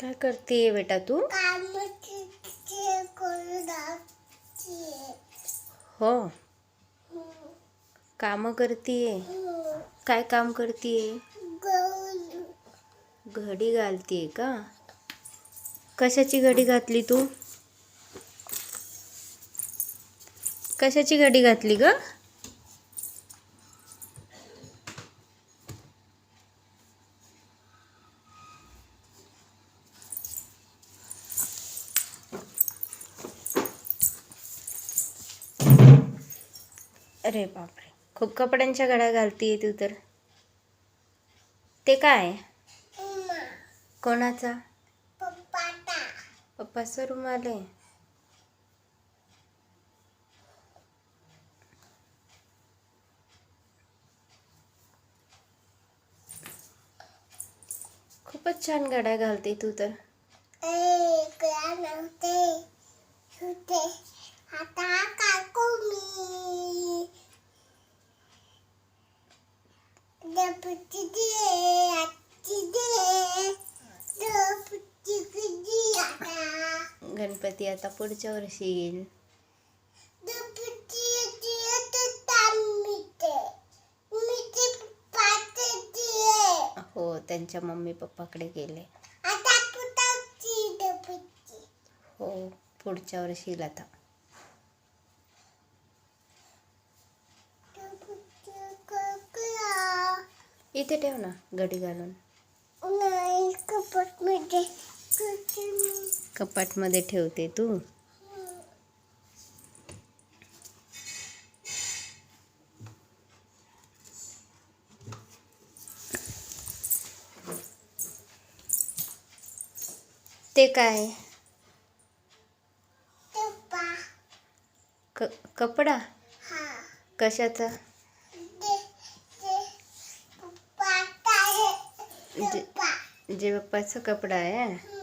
काय करते बेटा तू? हो. काम करतीये? काय काम करतीये? घडी घालतीये का? कशाची घडी घातली तू? कशाची घडी घातली ग? अरे बापरे. खूप कपड्यांच्या घड्या घालतीये तू तर. ते काय? कोणाचा? पप्पाचा. रुमाल आहे खूपच छान घड्या घालते तू तर. आता गणपती आता पुढच्या वर्षी येईल. हो त्यांच्या मम्मी पप्पाकडे गेले. हो पुढच्या वर्षी येईल आता. इथे ठेव ना घडी घालून. नाही कपटमध्ये कुठे कपाटमध्ये ठेवते तू. ते काय? क कपडा? हा. कशाचा? जे जे बाप्पाचा कपडा आहे